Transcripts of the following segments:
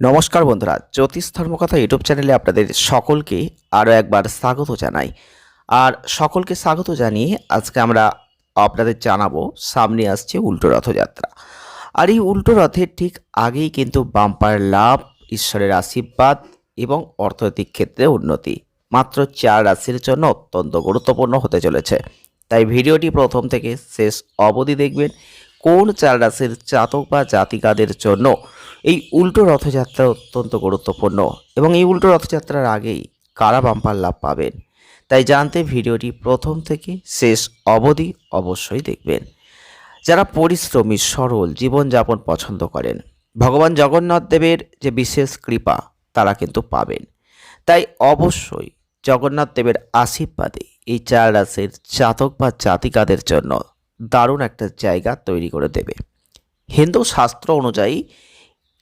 নমস্কার বন্ধুরা, জ্যোতিষ ধর্মকথা ইউটিউব চ্যানেলে আপনাদের সকলকে আরও একবার স্বাগত জানাই। আর সকলকে স্বাগত জানিয়ে আজকে আমরা আপনাদের জানাব, সামনে আসছে উল্টো রথযাত্রা। আর এই উল্টো রথের ঠিক আগেই কিন্তু বাম্পার লাভ, ঈশ্বরের আশীর্বাদ এবং অর্থনৈতিক ক্ষেত্রে উন্নতি। মাত্র চার রাশির জন্য অত্যন্ত গুরুত্বপূর্ণ হতে চলেছে। তাই ভিডিওটি প্রথম থেকে শেষ অবধি দেখবেন কোন চার রাশির জাতক বা জাতিকাদের জন্য এই উল্টো রথযাত্রা অত্যন্ত গুরুত্বপূর্ণ? এবং এই উল্টো রথযাত্রার আগেই কারা বাম্পার লাভ পাবেন? তাই জানতে ভিডিওটি প্রথম থেকে শেষ অবধি অবশ্যই দেখবেন। যারা পরিশ্রমী, সরল, জীবনযাপন পছন্দ করেন, ভগবান জগন্নাথ দেবের যে বিশেষ কৃপা, তারা কিন্তু পাবেন। তাই অবশ্যই জগন্নাথ দেবের আশীর্বাদে এই চার রাশির জাতক বা জাতিকাদের জন্য দারুণ একটা জায়গা তৈরি করে দেবে। হিন্দু শাস্ত্র অনুযায়ী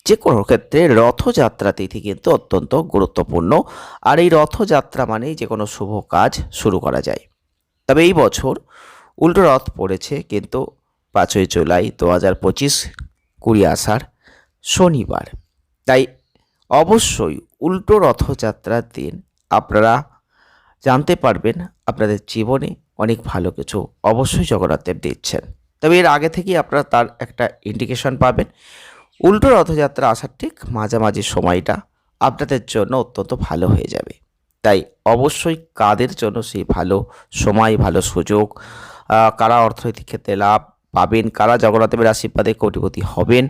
যে কোনো ক্ষেত্রে রথযাত্রা তিথি কিন্তু অত্যন্ত গুরুত্বপূর্ণ। আর এই রথযাত্রা মানেই যে কোনো শুভ কাজ শুরু করা যায়। তবে এই বছর উল্টো রথ পড়েছে কিন্তু পাঁচই জুলাই দু হাজার পঁচিশ কুড়ি আষাঢ় শনিবার। তাই অবশ্যই উল্টো রথযাত্রার দিন আপনারা জানতে পারবেন আপনাদের জীবনে অনেক ভালো কিছু অবশ্যই জগন্নাথদেব দিচ্ছেন। তবে এর আগে থেকেই আপনারা তার একটা ইন্ডিকেশন পাবেন। উল্টো রথযাত্রা আসার ঠিক মাঝামাঝি সময়টা আপনাদের জন্য অত্যন্ত ভালো হয়ে যাবে। তাই অবশ্যই কাদের জন্য সেই ভালো সময়, ভালো সুযোগ কারা অর্থনৈতিক ক্ষেত্রে লাভ পাবেন, কারা জগন্নাথদেবের আশীর্বাদে কোটিপতি হবেন,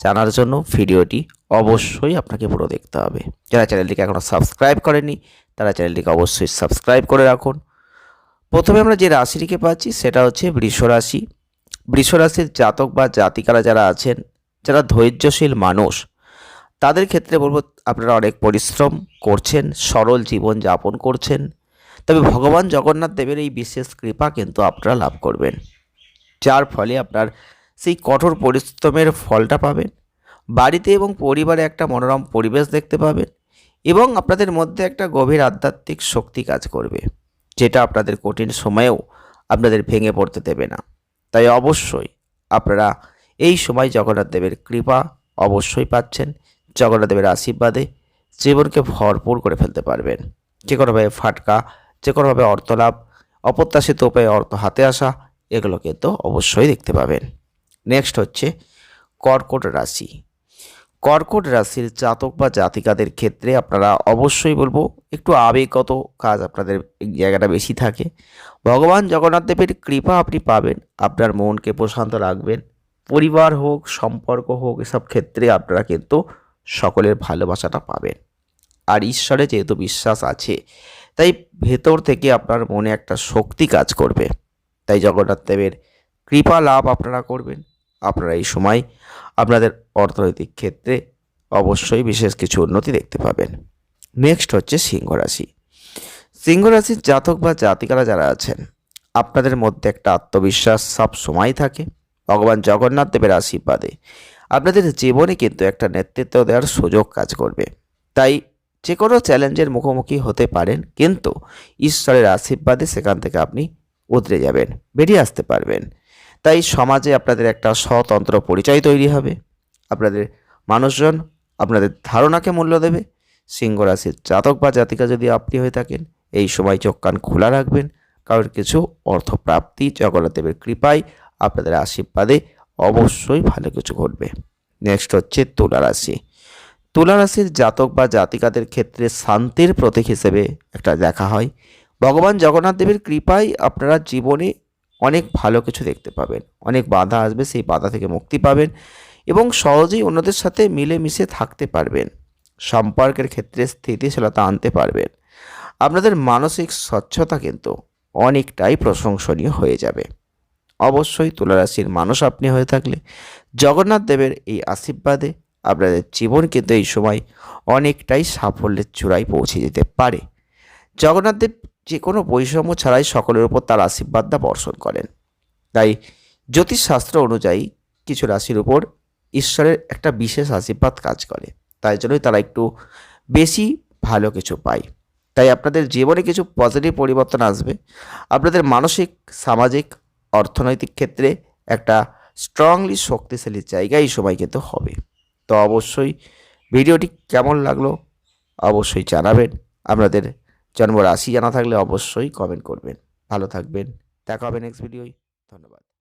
জানার জন্য ভিডিওটি অবশ্যই আপনাকে পুরো দেখতে হবে। যারা চ্যানেলটিকে এখনও সাবস্ক্রাইব করেনি তারা চ্যানেলটিকে অবশ্যই সাবস্ক্রাইব করে রাখুন। প্রথমে আমরা যে রাশিটিকে পাচ্ছি, সেটা হচ্ছে বৃষ রাশি। বৃষ রাশির জাতক বা জাতিকারা যারা আছেন, যারা ধৈর্যশীল মানুষ, তাদের ক্ষেত্রে বলব আপনারা অনেক পরিশ্রম করছেন, সরল জীবন যাপন করছেন। তবে ভগবান জগন্নাথ দেবের এই বিশেষ কৃপা কিন্তু আপনারা লাভ করবেন। যার ফলে আপনার সেই কঠোর পরিশ্রমের ফলটা পাবেন। বাড়িতে এবং পরিবারে একটা মনোরম পরিবেশ দেখতে পাবেন এবং আপনাদের মধ্যে একটা গভীর আধ্যাত্মিক শক্তি কাজ করবে। যেটা আপনাদের কঠিন সময়েও আপনাদের ভেঙে পড়তে দেবে না। তাই অবশ্যই আপনারা এই সময় জগন্নাথ দেবের কৃপা অবশ্যই পাচ্ছেন। জগন্নাথ দেবের আশীর্বাদে জীবনকে ভরপুর করে ফেলতে পারবেন। যে কোনোভাবে ফাটকা, যে কোনোভাবে অর্থলাভ, অপ্রত্যাশিত উপায়ে অর্থ হাতে আসা, এগুলো কিন্তু অবশ্যই দেখতে পাবেন। নেক্সট হচ্ছে কর্কট রাশি। কর্কট রাশির জাতক বা জাতিকাদের ক্ষেত্রে আপনারা অবশ্যই বলব, একটু আবেগগত কাজ আপনাদের জায়গাটা বেশি থাকে। ভগবান জগন্নাথ দেবের কৃপা আপনি পাবেন, আপনার মনকে প্রশান্ত রাখবেন। পরিবার হোক, সম্পর্ক হোক, এসব ক্ষেত্রে আপনারা কিন্তু সকলের ভালোবাসাটা পাবেন। আর ঈশ্বরে যেহেতু বিশ্বাস আছে, তাই ভেতর থেকে আপনার মনে একটা শক্তি কাজ করবে। তাই জগন্নাথ দেবের কৃপা লাভ আপনারা করবেন। আপনারা এই সময় আপনাদের অর্থনৈতিক ক্ষেত্রে অবশ্যই বিশেষ কিছু উন্নতি দেখতে পাবেন। নেক্সট হচ্ছে সিংহ রাশি। সিংহ রাশির জাতক বা জাতিকারা যারা আছেন, আপনাদের মধ্যে একটা আত্মবিশ্বাস সব সময় থাকে। ভগবান জগন্নাথ দেবের আশীর্বাদে আপনাদের জীবনে কিন্তু একটা নেতৃত্ব দেওয়ার সুযোগ কাজ করবে। তাই যে কোনো চ্যালেঞ্জের মুখোমুখি হতে পারেন, কিন্তু ঈশ্বরের আশীর্বাদে সেখান থেকে আপনি উতরে যাবেন, বেরিয়ে আসতে পারবেন। তাই সমাজে আপনাদের একটা স্বতন্ত্র পরিচয় তৈরি হবে। আপনাদের মানুষজন আপনাদের ধারণাকে মূল্য দেবে। সিংহ রাশির জাতক বা জাতিকা যদি আপনি হয়ে থাকেন, এই সময় চোখ কান খোলা রাখবেন। কারণ কিছু অর্থপ্রাপ্তি, জগন্নাথদেবের কৃপায় আপনাদের আশীর্বাদে অবশ্যই ভালো কিছু ঘটবে। নেক্সট হচ্ছে তুলা রাশি। তুলা রাশির জাতক বা জাতিকাদের ক্ষেত্রে শান্তির প্রতীক হিসেবে একটা দেখা হয়। ভগবান জগন্নাথ দেবের কৃপায় আপনারা জীবনে অনেক ভালো কিছু দেখতে পাবেন। অনেক বাধা আসবে, সেই বাধা থেকে মুক্তি পাবেন এবং সহজেই অন্যদের সাথে মিলেমিশে থাকতে পারবেন। সম্পর্কের ক্ষেত্রে স্থিতিশীলতা আনতে পারবেন। আপনাদের মানসিক স্বচ্ছতা কিন্তু অনেকটাই প্রশংসনীয় হয়ে যাবে। অবশ্যই তুলারাশির মানুষ আপনি হয়ে থাকলে জগন্নাথ দেবের এই আশীর্বাদে আপনাদের জীবন কিন্তু এই সময় অনেকটাই সাফল্যের চূড়ায় পৌঁছে যেতে পারে। জগন্নাথ দেব যে কোনো বৈষম্য ছাড়াই সকলের উপর তার আশীর্বাদটা বর্ষণ করেন। তাই জ্যোতিষশাস্ত্র অনুযায়ী কিছু রাশির উপর ঈশ্বরের একটা বিশেষ আশীর্বাদ কাজ করে। তাই জন্যই তারা একটু বেশি ভালো কিছু পায়। তাই আপনাদের জীবনে কিছু পজিটিভ পরিবর্তন আসবে। আপনাদের মানসিক, সামাজিক, অর্থনৈতিক ক্ষেত্রে একটা স্ট্রংলি শক্তিশালী জায়গা এই সময় কিন্তু হবে। তো অবশ্যই ভিডিওটি কেমন লাগল অবশ্যই জানাবেন। আপনাদের জন্ম রাশি জানা থাকলে অবশ্যই কমেন্ট করবেন। ভালো থাকবেন। দেখা হবে নেক্সট ভিডিওয় ধন্যবাদ।